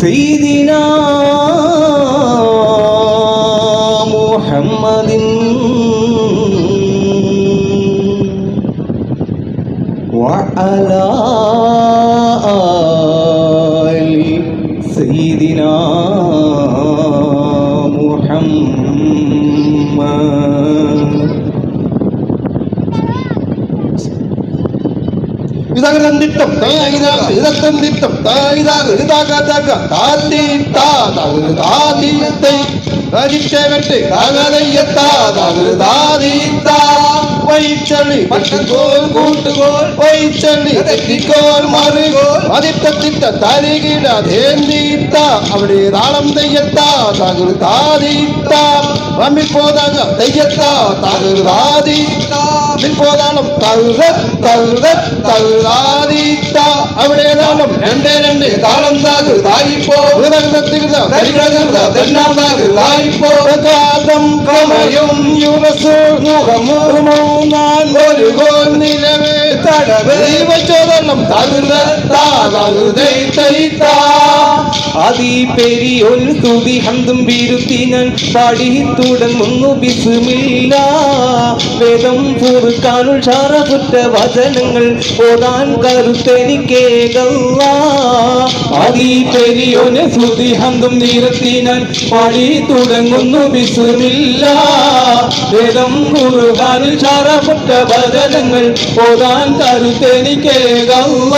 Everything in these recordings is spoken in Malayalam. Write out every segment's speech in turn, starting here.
செய்தினா இதகரம் திட்டம் தாயிதாக இதத்தம் திட்டம் தாயிதாக இதாக தக தாத்தி தாதாவது தாதீத்தை ரஜிச்சை வெட்டு காகலையத்தாதாவது தாதீத்தா வைச்சலி பட்டகோல் கூட்டுகோல் வைச்சலி திக்கோல் மறுகோல் மதித்த திட்ட தருகிட தேந்தீத்தா. அவடி தாளம் தையத்தா. தாகுரு தாதீத்தா ரமிப்போதாக தையத்தா. தாகுரு தாதீத்தா തകരു താതിത്ത പോതാളം തഴുത തഴുത തഴുതാതീത്ത അവിടെ താളം രണ്ടേ രണ്ട് താളം താകു തായിപ്പോ തായിപ്പോ കാതം കമയും യുവസു മുഖമൂന്നാൻ ഒരു കോൽ നിലവേ ബിസുമില്ല വേദം പൂർക്കാനുൾ വചനങ്ങൾ ഓടാൻ കരുത്തെനിക്കേകല്ല. അതി പെരിയൊരു തുതി ഹന്തും ബിരുത്തി ഞാൻ പാടി തുടങ്ങുന്നു ബിസുമില്ല വേദം പൂർക്കാനുൾ വചനങ്ങൾ ഓതാൻ കരുത്തെനിക്കേകല്ല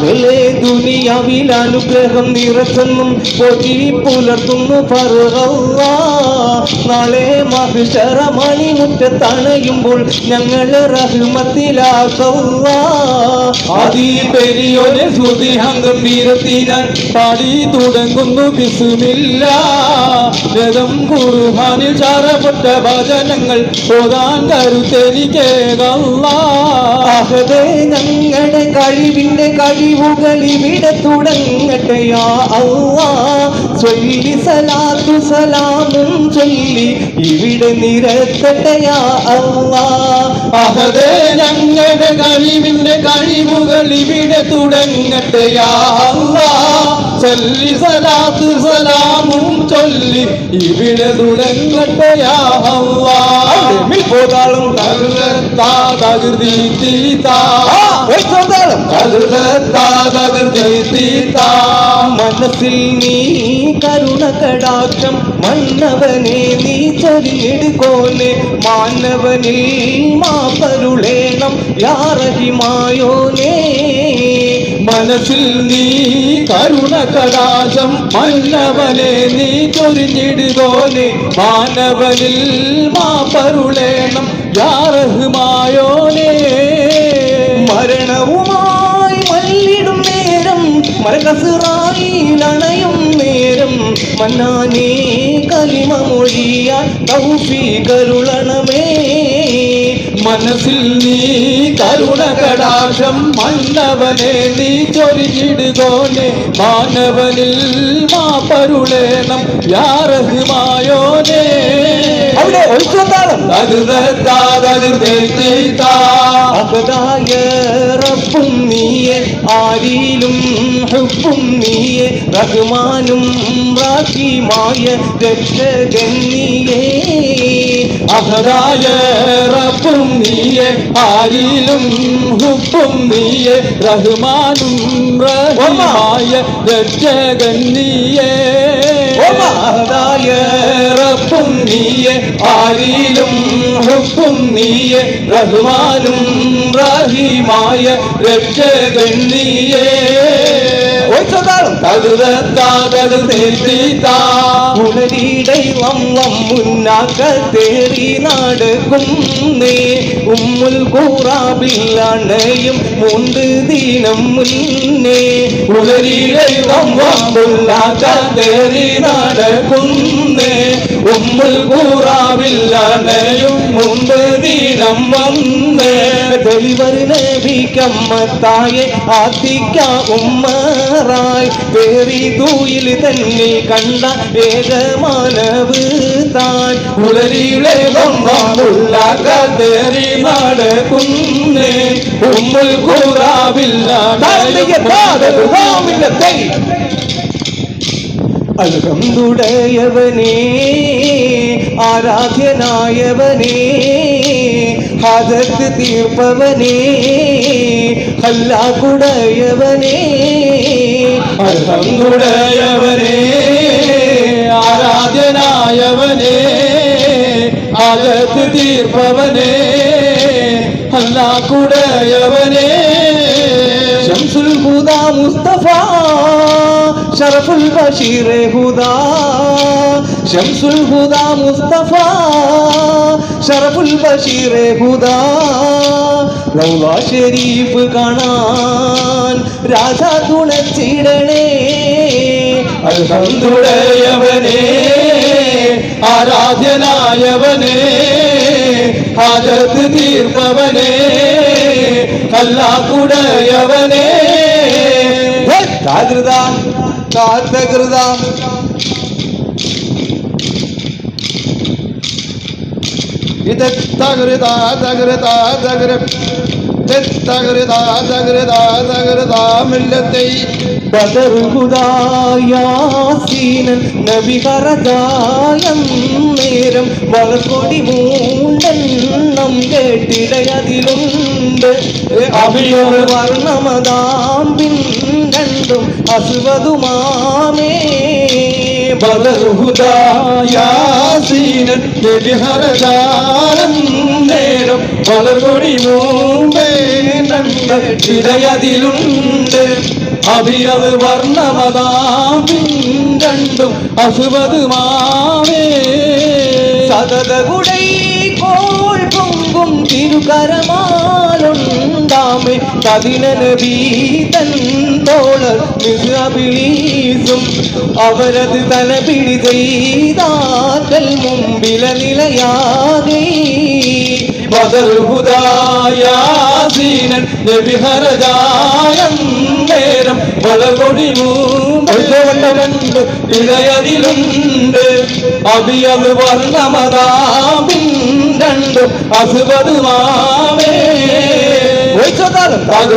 വെള്ളേ ദുനിയാവിൽ അനുഗ്രഹം നിറച്ചെന്നും പോറ്റി പുലർത്തുന്നു പറവ നാളെ മഹിഷറമണി മുറ്റത്തണയുമ്പോൾ ഞങ്ങൾ റഹ്മത്തിലാക്കവ അതി ശ്രുതി അംഗം വീരത്തിനാൻ പാടി തുടങ്ങുന്നു കിസുമില്ല രഥം കുറുഹാനിൽ ചാറപ്പെട്ട ഭജനങ്ങൾ പോകാൻ കരുത്തെനിക്കേകല്ലേ ഞങ്ങളുടെ കഴിവിന്റെ കഴിവുകൾ ഇവിടെ തുടങ്ങട്ടെയാ. അള്ളാ ചൊല്ലി സലാത്തു സലാമും ചൊല്ലി ഇവിടെ നിരത്തട്ടെയാ. അള്ളാ അഹദേ ഞങ്ങളുടെ കഴിവിന്റെ കഴിവുകൾ ഇവിടെ തുടങ്ങട്ടെയാ. അല്ലാ. ചൊല്ലി സലാത്തു സലാമും ചൊല്ലി ഇവിടെ തുടങ്ങട്ടെയാ. അല്ലാ. പോതാളം തകൃതാ തകൃതി തീതാ. തകൃതാ തകൃതി തീതാ. മനസ്സിൽ നീ കരുണ കടാക്ഷം മന്നവനെ നീ ചൊരിഞ്ഞെടുക്കോനെ മാനവനിൽ മാപ്പരുളേണം യാറഹിമായോനേ മനസ്സിൽ നീ കരുണ കടാശം മന്നവനെ നീ ചൊരിഞ്ഞിടുകോനെ മാനവനിൽ മാപ്പരുളേണം യാറഹുമായോനേ മരണവുമായി മല്ലിടും നേരം മരകസുറായിലണയും നേരം. മന്നാനേ കലിമ മൊഴിയാൻ കരുളണമേ മനസ്സിൽ നീ കരുണ കടാക്ഷം മന്നവനെ നീ ചൊരിയിടുകോനെ മാനവനിൽ മാപ്പരുളേണം യാറഹുമായോനേ അവിടെ റബ്ബും നീയെ ആരിലും ഹുബും നീയെ റഹ്മാനും റാഹിമായ രക്ഷകൻ നീയേ. അഹദായ റബ്ബും നീയെ ആരിലും ഹുപ്പും നീയെ റഹ്മാനും റഹീമായ രക്ഷകൻ നീയെ. അഹരായ റബ്ബും നീയെ ആരിലും ഹുപ്പും നീയെ റഹ്മാനും റഹീമായ രക്ഷകൻ നീയെ. ഒഴിച്ചോത്താളം തകൃതാ തകൃതേ തീതാ. ഉണരീടൈ വമ്മം മുന്നാക്ക തേറി നടക്കുന്നേ. ഉമ്മുൽ കൂറാബില്ലണയും മൂന്ന് ദിനം മുന്നേ. ഉളരിയിലെ വമ്പുള്ളാകത്തേറി നടക്കുന്നേ. ഉമ്മുൽ കൂറാവില്ലണയും മുമ്പ് ദിനം വന്നേ ഡെലിവറി നബിക്കമ്മത്തായെ ആത്തിക്ക ഉമ്മറായി പേറി തൂയിൽ തന്നെ കണ്ട ഏകമാനവ് താൻ ഉളരിയിലെ വമ്പുള്ളാകത്തേറി നടക്കുന്നേ ഉമ്മുൽ കൂറാവില്ലണയും താഴെ താഴെ അൽഹംദുടയവനേ ആരാധ്യനായവനേ ഹജത്ത് തീർപ്പവനേ ഹല്ലാക്കുടയവനേ അൽഹംദുടയവനേ ആരാധ്യനായവനേ ഹജത്ത് തീർപ്പവനേ അല്ലാക്കുടയവനേ ശംസുൽ ഹുദ മുസ്തഫ ഷറഫുൽ ബഷീർ ഹുദാ ഷംസുൽ ഹുദാ മുസ്തഫ ഷറഫുൽ ബഷീർ ഹുദാ. റൗള ഷരീഫ് കാണാൻ രാജ തുണച്ചിടണേ അൽഹംദുടയവനേ ആരാധ്യനായവനേ ഹാജത്ത് തീർപ്പവനേ കല്ലാക്കുടയവനേ ജാഗ്രത. കാത്തകൃത ഇത് തകൃത തകൃ തകൃത തകൃത തകൃത മില്ലത്തെ ബദർഹുദായാസീനൻ നബികറജായം നേരം വളർക്കൊടി മൂണ്ടെണ്ണം കേട്ടിടയതിലുണ്ട്. അഭിയോർ വർണമതാമ്പിൻ രണ്ടും അസുവതുമാമേ. ബദർഹുദായാസീനൻ നബിഹരജാനം നേരം വളർകൊടി മുമ്പേ ഇടയതിലുണ്ട് അഭിയത് വർണമതാം രണ്ടും അസുവത് മാവേ സതതകുടൈ കോൾ പൊങ്കും തിരുകരമാലുണ്ടാമേ കതിനബീതൻ തോളർ മിസബിലീസും അവരത് തലപിടി ചെയ്താക്കൽ മുമ്പില നിലയാകെ. ബദർഹുദായാസീനൻ നബിഹരജായം നേരം വളകൊടി മൂണ്ട് ഇടയതിലുണ്ട് അഭിയത് വർണമതാം രണ്ടും അസുപത് മാവേ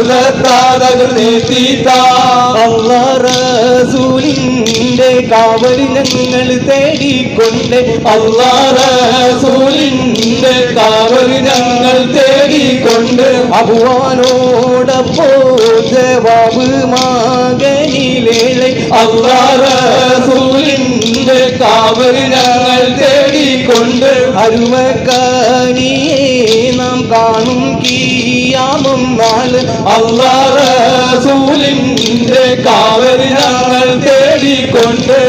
അള്ളാറസൂലിന്റെ കാവലി ഞങ്ങൾ തേടിക്കൊണ്ട്. അള്ളാറസൂലിന്റെ കാവൽ ഞങ്ങൾ തേടിക്കൊണ്ട്. അബുവാനോടപ്പോ ജവാബ് മകനിലേളെ അള്ളാറസൂലിന്റെ കാവൽ ഞങ്ങൾ തേടിക്കൊണ്ട്. അരുമക്കാനിയെ നാം കാണും കീയാമും നാൾ അള്ളാറൂലിന്റെ കാവൽ ഞങ്ങൾ തേടിക്കൊണ്ട്.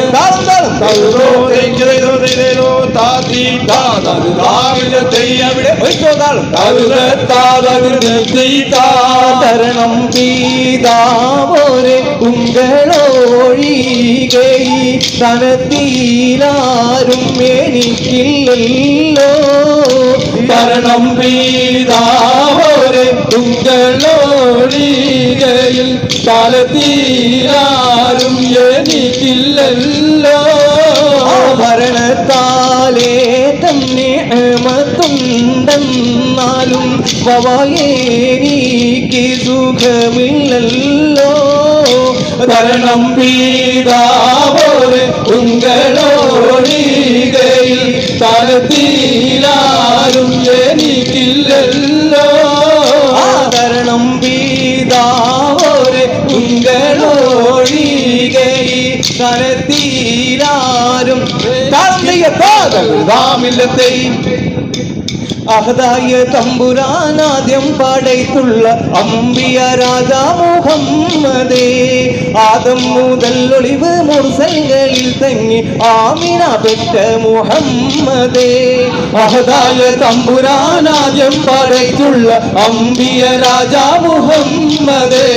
തരണം പീതാവോരെ ഉങ്കളൊഴികെ തനത്തിലാരും എനിക്കില്ലല്ലോ. തരണം പീതാവോരെ തുങ്കളോടികയിൽ കാലത്തീരാരും എനിക്കില്ലല്ലോ. ഭരണത്താലേ തന്നെ ഏമത്തുണ്ടെന്നാലും വവായേനിക്ക് സുഖമില്ലല്ലോ. ഭരണം പീതാവോരെ പല കാലത്തീരാരും رضا ملتين അഹദായ തമ്പുരാനാദ്യം പടയ്ത്തുള്ള അമ്പിയ രാജാ മുഹമ്മദേ. ആദം മുതൽ ഒളിവ് മുർസങ്ങളിൽ തങ്ങി ആമിന പെറ്റ മുഹമ്മദേ. അഹദായ തമ്പുരാനാദ്യം പടയ്ക്കുള്ള അമ്പിയ രാജാ മുഹമ്മദേ.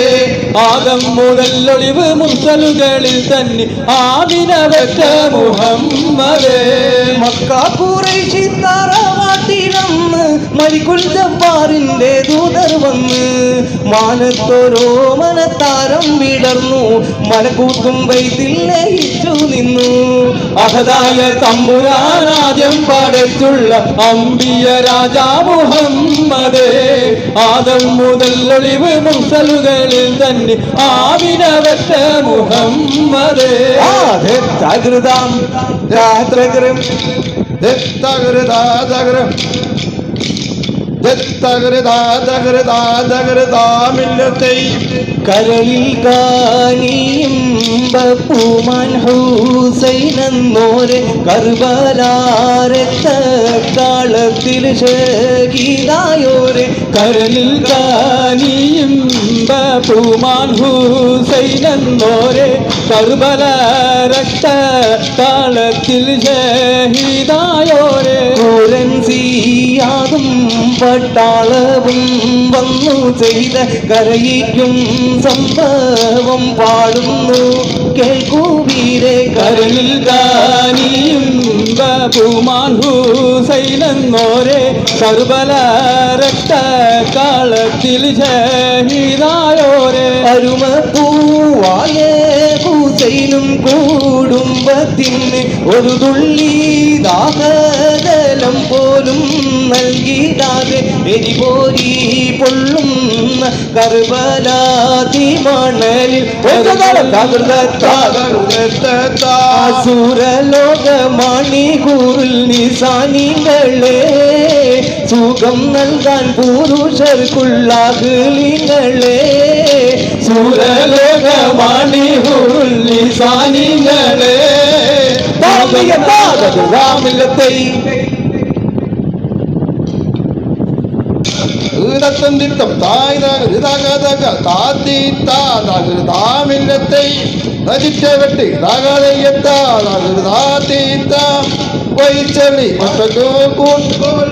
ആദം മുതൽ ഒളിവ് മുർസലുകളിൽ തന്നെ ആമിന പെട്ട മുഹമ്മദേ. മക്ക കുറേശി Matiram ജബ്ബാറിന്റെ ദൂതർ വന്ന് മാനത്തോരോ മനത്താരം വിടർന്നു. മലക്കൂത്തും വൈത്തിൽ നിന്നു. അഹതായ തമ്പുരാജ്യം പടച്ചുള്ള അമ്പിയ രാജാ മുഹമ്മദേ ആദം മുതൽ ഒളിവ് മുസലുകളിൽ തന്നെ ആവിനവറ്റ മുഹമ്മദേ. രാത്രകരം ദത്തകൃതാതകൃ ദത്തകൃതാതകൃതാതകൃതാമില്ലത്തെ കരളിൽ കാനിയും ബപ്പുമാൻ ഹൂസൈനെന്നോരെ കർബലാരത്ത കാളത്തിൽ ഷഹീദായോരെ കരളിൽ കാനിയും പൂമാൻ ഹൂസൈനെന്നോരെ കർബല രക്ത താളത്തിൽ ഷഹീദായോരെ കൂരൻ സിയാതും പട്ടാളവും വന്നു ചെയ്ത കരയിക്കും സംഭവം പാടുന്നു. കേൾക്കൂവീരെ വീരെ കരളിൽ ബഹുമാൻ ഹൂസൈനെന്നോരെ കർബല രക്ത കാളത്തിൽ അരുമ പൂവായ ഹുസൈനും കുടുംബത്തിന് ഒരു തുള്ളി ദാഹജലം പോലും നൽകിടാതെ എരിപോരി പൊള്ളുന്ന കർബലാതി മണലിൽ സുരലോകമണികൂറിൽ നിസാനികളെ സുഖം നൽകാൻ പുരുഷർക്കുള്ളാകുലിങ്ങളെ സുരലോകമാണിഹുള്ളി സാനിങ്ങളെ രാമില്ലത്തെ இடத்தம் திருத்தம் தாய் தாகாதாக தாத்தி தாதாக தாமில்லத்தை ரசிச்ச வெட்டி தாகாதையத்தாதாக தாத்தி தாம் பொய் சொல்லி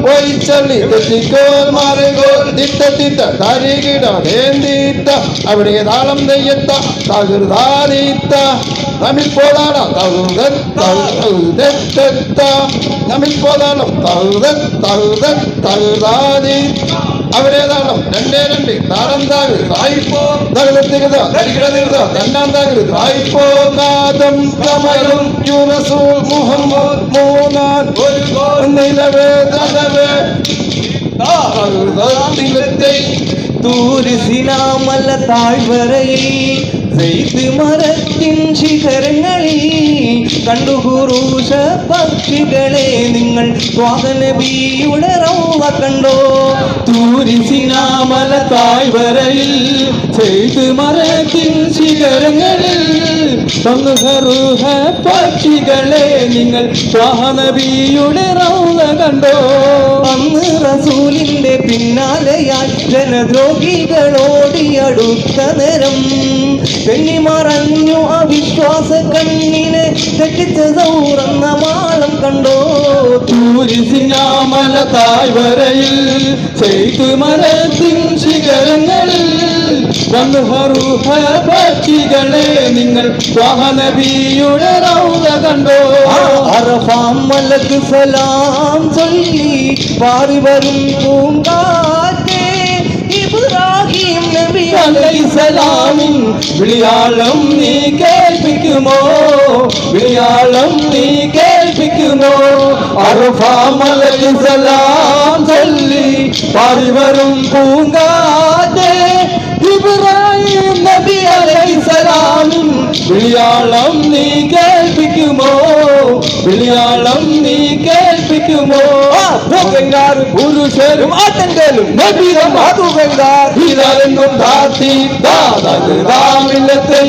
பொய் சொல்லி தெத்திக்கோல் மாறுகோல் திட்ட திட்ட தரிகிட வேந்தித்த அவருடைய தாளம் தெய்யத்தா தாகுரு தாரித்தா தமிழ் போதாடம் தகுத தகுத தமிழ் போதாடம் தகுத தகுத தகுதாதி താളം രണ്ടേ രണ്ട് താളം താക് തായിപ്പോ തകുതത്തിരുത തരികിട തന്നാൻ താക് തായിപ്പോ നാദം കമലും യൂനസൂൽ മുഹമ്മദ് മൂന്നാൻ ഒരു നിലവേ തലവേ തൂരിസിനാമല താഴ്വരയിൽ. മരത്തിൻ ശിഖരങ്ങളിൽ കണ്ടു ഹുറൂഷ പക്ഷികളെ നിങ്ങൾ സ്വാതനബിയുടെ റൗവ കണ്ടോ തൂരിസിനാമല തായ്വരയിൽ ചെയ്ത് മരത്തിൻ ശിഖരങ്ങളിൽ പക്ഷികളെ നിങ്ങൾ സ്വാഹനബിയുടെ റൗല കണ്ടോ? അന്ന് റസൂലിന്റെ പിന്നാലെയാൽ ജനദ്രോഹികളോടിയടുത്ത നേരം പെണ്ണി മറഞ്ഞു അവിശ്വാസ കണ്ണിനെ തെറ്റിച്ച സൗറന്ന മാളം കണ്ടോ? തൂരിസിനാമല താഴ്വരയിൽ ചെയ്തു മരത്തിൽ പക്ഷികളെ നിങ്ങൾ വാഹനബിയുടെ റൗത കണ്ടോ? അറഫാം മലക്ക് സലാം ചൊല്ലി പാറി വരും പൂങ്കാറ്റേ ഇബ്രാഹിം നബി അലൈസലാമിൻ വിളിയാളം നീ കേൾപ്പിക്കുമോ? വിളിയാളം നീ കേൾപ്പിക്കുമോ? അറുഫാമലൈസലാം ചൊല്ലി പാറിവരും പൂങ്കാറ്റേ ഇബ്രാഹിം അലൈസലാമിൻ വിളിയാളം നീ കേൾപ്പിക്കുമോ? വിളിയാളം നീ കേൾപ്പിക്കുമോ? പുരുഷരും ആട്ടങ്കലും നബിതം അതുകൈതാർ ഇതാരെങ്കും താത്തി ദാതാമില്ലത്തെ